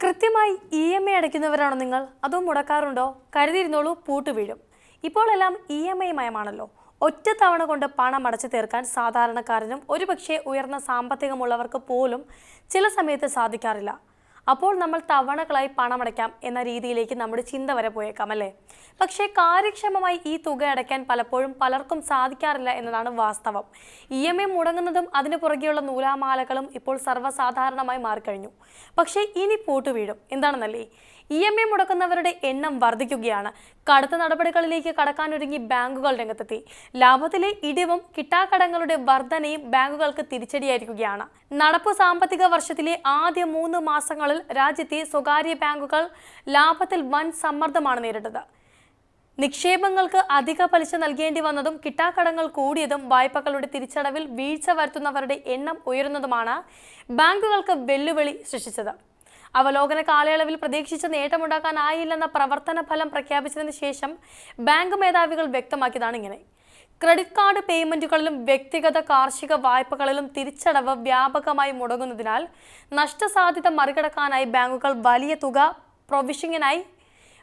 കൃത്യമായി E M I അടയ്ക്കുന്നവരാണോ നിങ്ങൾ? അതോ മുടക്കാറുണ്ടോ? കരുതിയിരുന്നോളൂ പൂട്ട് വീഴും. ഇപ്പോൾ എല്ലാം ഇ എം ഐ മയമാണല്ലോ ഒറ്റ തവണ കൊണ്ട് പണം അടച്ചു തീർക്കാൻ സാധാരണക്കാരനും ഒരുപക്ഷെ ഉയർന്ന സാമ്പത്തികമുള്ളവർക്ക് പോലും ചില സമയത്ത് സാധിക്കാറില്ല. അപ്പോൾ നമ്മൾ തവണകളായി പണമടയ്ക്കാം എന്ന രീതിയിലേക്ക് നമ്മുടെ ചിന്ത വരെ പോയേക്കാം അല്ലേ? പക്ഷേ കാര്യക്ഷമമായി ഈ തുക അടയ്ക്കാൻ പലപ്പോഴും പലർക്കും സാധിക്കാറില്ല എന്നതാണ് വാസ്തവം. ഇ എം ഐ മുടങ്ങുന്നതും അതിന് പുറകെയുള്ള നൂലാമാലകളും ഇപ്പോൾ സർവസാധാരണമായി മാറിക്കഴിഞ്ഞു. പക്ഷേ ഇനി പൂട്ട് വീഴും. എന്താണെന്നല്ലേ? ഇ എം ഐ മുടക്കുന്നവരുടെ എണ്ണം വർദ്ധിക്കുകയാണ്. കടുത്ത നടപടികളിലേക്ക് കടക്കാനൊരുങ്ങി ബാങ്കുകൾ രംഗത്തെത്തി. ലാഭത്തിലെ ഇടിവും കിട്ടാക്കടങ്ങളുടെ വർധനയും ബാങ്കുകൾക്ക് തിരിച്ചടിയായിരിക്കുകയാണ്. നടപ്പ് സാമ്പത്തിക വർഷത്തിലെ ആദ്യ മൂന്ന് മാസങ്ങളിൽ രാജ്യത്തെ സ്വകാര്യ ബാങ്കുകൾ ലാഭത്തിൽ വൻ സമ്മർദ്ദമാണ് നേരിട്ടത്. നിക്ഷേപങ്ങൾക്ക് അധിക പലിശ നൽകേണ്ടി വന്നതും കിട്ടാക്കടങ്ങൾ കൂടിയതും വായ്പകളുടെ തിരിച്ചടവിൽ വീഴ്ച വരുത്തുന്നവരുടെ എണ്ണം ഉയരുന്നതുമാണ് ബാങ്കുകൾക്ക് വെല്ലുവിളി സൃഷ്ടിച്ചത്. അവലോകന കാലയളവിൽ പ്രതീക്ഷിച്ച നേട്ടമുണ്ടാക്കാനായില്ലെന്ന പ്രവർത്തന ഫലം പ്രഖ്യാപിച്ചതിന് ശേഷം ബാങ്ക് മേധാവികൾ വ്യക്തമാക്കിയതാണ് ഇങ്ങനെ ക്രെഡിറ്റ് കാർഡ് പേയ്മെന്റുകളിലും വ്യക്തിഗത കാർഷിക വായ്പകളിലും തിരിച്ചടവ് വ്യാപകമായി മുടങ്ങുന്നതിനാൽ നഷ്ടസാധ്യത മറികടക്കാനായി ബാങ്കുകൾ വലിയ തുക പ്രൊവിഷനിങ്ങിനായി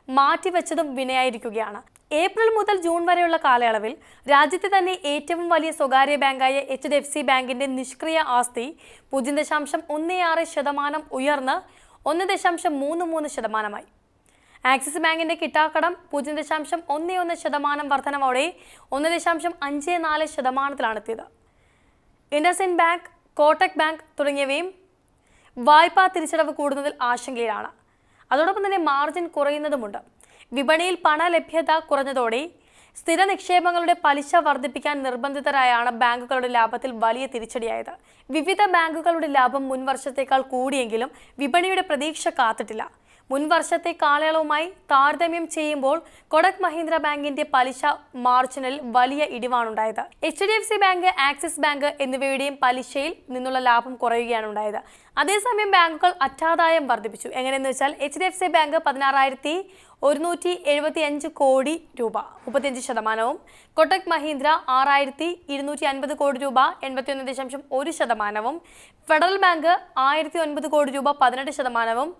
മാറ്റിവെച്ചതും വിനയായിരിക്കുകയാണ്. ഏപ്രിൽ മുതൽ ജൂൺ വരെയുള്ള കാലയളവിൽ രാജ്യത്തെ തന്നെ ഏറ്റവും വലിയ സ്വകാര്യ ബാങ്കായ എച്ച് ഡി എഫ് സി ബാങ്കിന്റെ നിഷ്ക്രിയ ആസ്തി പൂജ്യം ദശാംശം ഒന്ന് ആറ് ശതമാനം ഉയർന്ന് ഒന്ന് ദശാംശം മൂന്ന് മൂന്ന് ശതമാനമായി. ആക്സിസ് ബാങ്കിന്റെ കിട്ടാക്കടം പൂജ്യം ദശാംശം ഒന്ന് ഒന്ന് ശതമാനം വർധനവോടെ ഒന്ന് ദശാംശം അഞ്ച് നാല് ശതമാനത്തിലാണെത്തിയത്. ഇൻഡസിൻ ബാങ്ക് കോട്ടക് ബാങ്ക് തുടങ്ങിയവയും വായ്പാ തിരിച്ചടവ് കൂടുന്നതിൽ ആശങ്കയിലാണ്. അതോടൊപ്പം തന്നെ മാർജിൻ കുറയുന്നതുമുണ്ട്. വിപണിയിൽ പണലഭ്യത കുറഞ്ഞതോടെ സ്ഥിര നിക്ഷേപങ്ങളുടെ പലിശ വർദ്ധിപ്പിക്കാൻ നിർബന്ധിതരായാണ് ബാങ്കുകളുടെ ലാഭത്തിൽ വലിയ തിരിച്ചടിയായത്. വിവിധ ബാങ്കുകളുടെ ലാഭം മുൻവർഷത്തേക്കാൾ കൂടിയെങ്കിലും വിപണിയുടെ പ്രതീക്ഷ കാത്തിട്ടില്ല. മുൻ വർഷത്തെ കാലയളവുമായി താരതമ്യം ചെയ്യുമ്പോൾ കൊടക് മഹീന്ദ്ര ബാങ്കിന്റെ പലിശ മാർജിനിൽ വലിയ ഇടിവാണുണ്ടായത്. H D F C bank Axis bank എന്നിവയുടെയും പലിശയിൽ നിന്നുള്ള ലാഭം കുറയുകയാണ് ഉണ്ടായത് അതേസമയം ബാങ്കുകൾ അറ്റാദായം വർദ്ധിപ്പിച്ചു. എങ്ങനെയെന്ന് വെച്ചാൽ H D F C bank പതിനാറായിരത്തി ഒരുന്നൂറ്റി എഴുപത്തി അഞ്ച് കോടി രൂപ മുപ്പത്തിയഞ്ച് ശതമാനവും. കൊട്ടക് മഹീന്ദ്ര ആറായിരത്തി ഇരുന്നൂറ്റി അൻപത് കോടി രൂപ എൺപത്തിയൊന്ന് ദശാംശം ഒരു ശതമാനവും. ഫെഡറൽ ബാങ്ക് ആയിരത്തി ഒൻപത് കോടി രൂപ പതിനെട്ട് ശതമാനവും.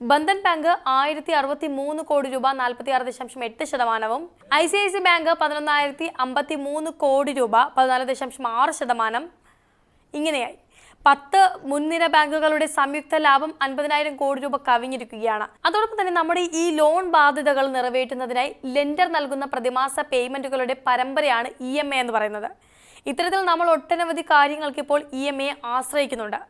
ബന്ധൻ ബാങ്ക് ആയിരത്തി അറുപത്തി മൂന്ന് കോടി രൂപ നാൽപ്പത്തി ആറ് ദശാംശം എട്ട് ശതമാനവും I C I C bank പതിനൊന്നായിരത്തി അമ്പത്തി മൂന്ന് കോടി രൂപ പതിനാല് ദശാംശം ആറ് ശതമാനം. ഇങ്ങനെയായി. പത്ത് മുൻനിര ബാങ്കുകളുടെ സംയുക്ത ലാഭം അൻപതിനായിരം കോടി രൂപ കവിഞ്ഞിരിക്കുകയാണ്. അതോടൊപ്പം തന്നെ നമ്മുടെ ഈ ലോൺ ബാധ്യതകൾ നിറവേറ്റുന്നതിനായി ലെൻഡർ നൽകുന്ന പ്രതിമാസ പേയ്മെന്റുകളുടെ പരമ്പരയാണ് ഇ എന്ന് പറയുന്നത്. ഇത്തരത്തിൽ നമ്മൾ ഒട്ടനവധി കാര്യങ്ങൾക്ക് ഇപ്പോൾ ഇ ആശ്രയിക്കുന്നുണ്ട്.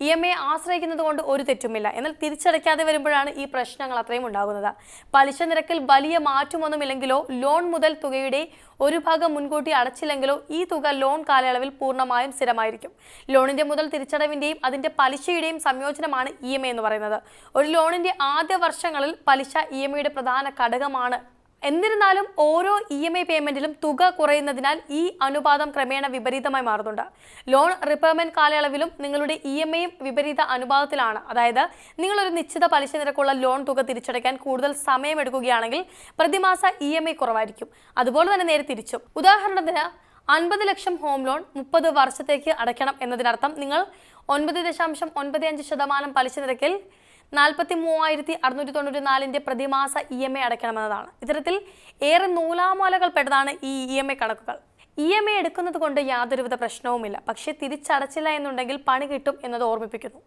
ഇ എം ഐ ആശ്രയിക്കുന്നത് കൊണ്ട് ഒരു തെറ്റുമില്ല. എന്നാൽ തിരിച്ചടയ്ക്കാതെ വരുമ്പോഴാണ് ഈ പ്രശ്നങ്ങൾ അത്രയും ഉണ്ടാകുന്നത്. പലിശ നിരക്കിൽ വലിയ മാറ്റമൊന്നുമില്ലെങ്കിലോ ലോൺ മുതൽ തുകയുടെ ഒരു ഭാഗം മുൻകൂട്ടി അടച്ചില്ലെങ്കിലോ ഈ തുക ലോൺ കാലയളവിൽ പൂർണമായും സ്ഥിരമായിരിക്കും. ലോണിന്റെ മുതൽ തിരിച്ചടവിന്റെയും അതിന്റെ പലിശയുടെയും സംയോജനമാണ് ഇ എന്ന് പറയുന്നത്. ഒരു ലോണിന്റെ ആദ്യ വർഷങ്ങളിൽ പലിശ ഇ എം പ്രധാന ഘടകമാണ് എന്നിരുന്നാലും ഓരോ ഇ എം ഐ പേയ്മെന്റിലും തുക കുറയുന്നതിനാൽ ഈ അനുപാതം ക്രമേണ വിപരീതമായി മാറുന്നുണ്ട്. ലോൺ റിപ്പയർമെന്റ് കാലയളവിലും നിങ്ങളുടെ ഇ എം ഐയും വിപരീത അനുപാതത്തിലാണ്. അതായത് നിങ്ങൾ ഒരു നിശ്ചിത പലിശ നിരക്കുള്ള ലോൺ തുക തിരിച്ചടയ്ക്കാൻ കൂടുതൽ സമയമെടുക്കുകയാണെങ്കിൽ പ്രതിമാസ ഇ എം ഐ കുറവായിരിക്കും. അതുപോലെ തന്നെ നേരെ തിരിച്ചും. ഉദാഹരണത്തിന് അൻപത് ലക്ഷം ഹോം ലോൺ മുപ്പത് വർഷത്തേക്ക് അടയ്ക്കണം എന്നതിനർത്ഥം നിങ്ങൾ ഒൻപത് ദശാംശം ഒൻപത് അഞ്ച് ശതമാനം പലിശ നിരക്കിൽ നാൽപ്പത്തി മൂവായിരത്തി അറുന്നൂറ്റി തൊണ്ണൂറ്റി നാലിന്റെ പ്രതിമാസ ഇ എം ഐ അടയ്ക്കണമെന്നതാണ്. ഇത്തരത്തിൽ ഏറെ നൂലാമാലകൾ പെട്ടതാണ് ഈ ഇ എം ഐ കണക്കുകൾ. ഇ എം ഐ എടുക്കുന്നത് കൊണ്ട് യാതൊരുവിധ പ്രശ്നവുമില്ല. പക്ഷേ തിരിച്ചടച്ചില്ല എന്നുണ്ടെങ്കിൽ പണി കിട്ടും എന്നത് ഓർമ്മിപ്പിക്കുന്നു.